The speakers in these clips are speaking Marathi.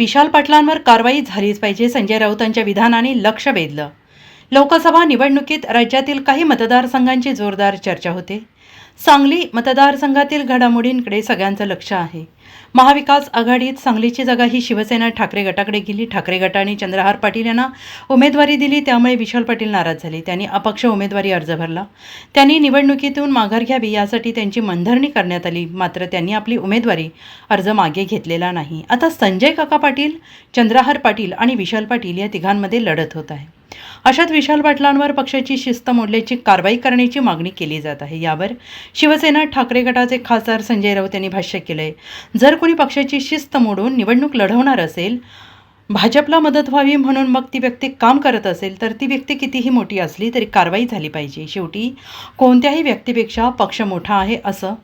विशाल पाटलांवर कारवाई झालीच पाहिजे संजय राऊतांच्या विधानाने लक्ष वेधलं. लोकसभा निवडणुकीत राज्यातील काही मतदारसंघांची जोरदार चर्चा होते. सांगली मतदारसंघातील घडामोडींकडे सगळ्यांचं लक्ष आहे. महाविकास आघाडीत सांगलीची जागा ही शिवसेना ठाकरे गटाकडे गेली. ठाकरे गटाने चंद्रहार पाटील यांना उमेदवारी दिली त्यामुळे विशाल पाटील नाराज झाले. त्यांनी अपक्ष उमेदवारी अर्ज भरला. त्यांनी निवडणुकीतून माघार घ्यावी यासाठी त्यांची मनधरणी करण्यात आली. मात्र त्यांनी आपली उमेदवारी अर्ज मागे घेतलेला नाही. आता संजय काका पाटील चंद्रहार पाटील आणि विशाल पाटील या तिघांमध्ये लढत होत आहे. अशात विशाल पाटलांवर पक्षाची शिस्त मोडल्याची कारवाई करण्याची मागणी केली जात आहे. यावर शिवसेना ठाकरे गटाचे खासदार संजय राऊत यांनी भाष्य केलंय. जर कोणी पक्षाची शिस्त मोडून निवडणूक लढवणार असेल भाजपला मदत व्हावी म्हणून मग ती व्यक्ती काम करत असेल तर ती व्यक्ती कितीही मोठी असली तरी कारवाई झाली पाहिजे. शेवटी कोणत्याही व्यक्तीपेक्षा पक्ष मोठा आहे असं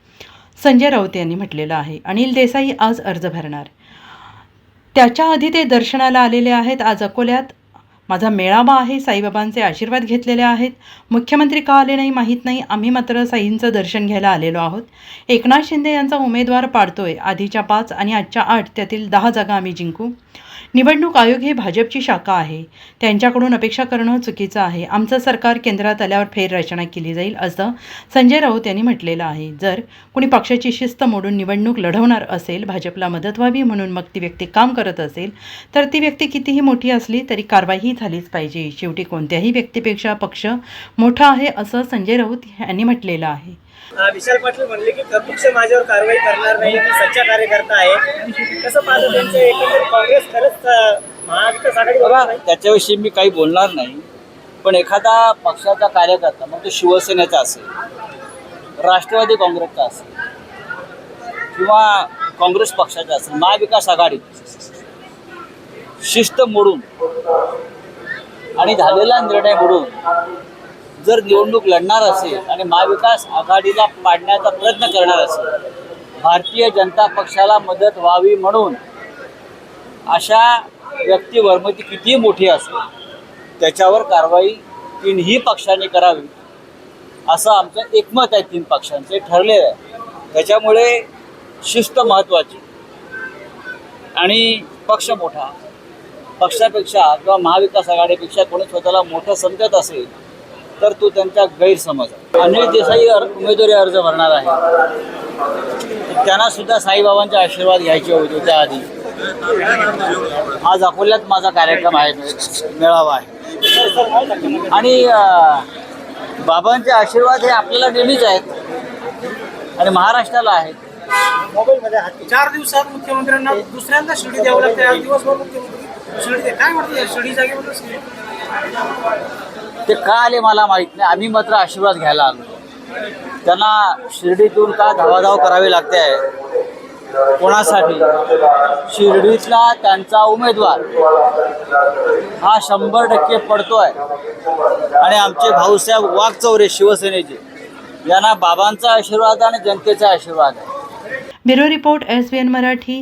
संजय राऊत यांनी म्हटलेलं आहे. अनिल देसाई आज अर्ज भरणार. त्याच्या आधी ते दर्शनाला आलेले आहेत. आज अकोल्यात माझा मेळावा आहे साईबाबांचे आशीर्वाद घेतलेले आहेत. मुख्यमंत्री का आले नाही माहीत नाही. आम्ही मात्र साईंचं दर्शन घ्यायला आलेलो आहोत. एकनाथ शिंदे यांचा उमेदवार पाडतोय. आधीच्या पाच आणि आजच्या आठ त्यातील दहा जागा आम्ही जिंकू. निवडणूक आयोग ही भाजपची शाखा आहे. त्यांच्याकडून अपेक्षा करणं चुकीचं आहे. आमचं सरकार केंद्रात आल्यावर फेररचना केली जाईल असं संजय राऊत यांनी म्हटलेलं आहे. जर कोणी पक्षाची शिस्त मोडून निवडणूक लढवणार असेल भाजपला मदत व्हावी म्हणून मग ती व्यक्ती काम करत असेल तर ती व्यक्ती कितीही मोठी असली तरी कारवाईही झालीच पाहिजे. शेवटी कोणत्याही व्यक्तीपेक्षा पक्ष मोठा आहे असं संजय राऊत यांनी म्हटलेलं आहे. विशाल पाटील म्हणले की पक्ष माझ्यावर कारवाई करणार नाही मी सच्चा कार्यकर्ता आहे. कसं पाहतो त्यांचं एकंदरीत काँग्रेस खरंच महाविकास आघाडी बघा त्याच्याविषयी मी काही बोलणार नाही पण एखादा पक्षाचा कार्यकर्ता मग तो शिवसेनेचा असेल राष्ट्रवादी काँग्रेसचा असेल किंवा काँग्रेस पक्षाचा असेल महाविकास आघाडी शिस्त मोडून आणि झालेला निर्णय मोडून जर निवडणूक लढणार असेल आणि महाविकास आघाडीला पाडण्याचा प्रयत्न करणार असेल भारतीय जनता पक्षाला मदत व्हावी म्हणून अशा व्यक्तीवर मग ती कितीही मोठी असो त्याच्यावर कारवाई तीनही पक्षांनी करावी असं आमचं एकमत आहे तीन पक्षांचे ठरलेलं आहे. त्याच्यामुळे शिस्त महत्त्वाची. आणि पक्ष मोठा पक्षापेक्षा किंवा महाविकास आघाडीपेक्षा कोणी स्वतःला मोठं समजत असेल तर तो त्यांचा गैरसमज आहे. अनिल देसाई अर- उमेदवारी अर्ज भरणार आहे. त्यांना सुद्धा साईबाबांचे आशीर्वाद घ्यायचे होते त्याआधी. आज अकोल्यात माझा कार्यक्रम आहे मेळावा आहे. आणि बाबांचे आशीर्वाद हे आपल्याला नेहमीच आहेत. आणि महाराष्ट्राला आहेत. चार दिवसात मुख्यमंत्र्यांना दुसऱ्यांदा शिर्डी द्यावं लागते. आज दिवसभर मुख्यमंत्री शिर्डी काय वाटतं शिर्डी जागेवर ते का आले मला माहीत नाही. आम्ही मात्र आशीर्वाद घ्यायला आलो. त्यांना शिर्डीतून का धावाधाव करावी लागते? आहे कोणासाठी? शिर्डीतला त्यांचा उमेदवार. हा शंभर टक्के पडतोय. आणि आमचे भाऊसाहेब वाघचौरे शिवसेनेचे. यांना बाबांचा आशीर्वाद आणि जनतेचा आशीर्वाद आहे. Bureau report S B N Marathi.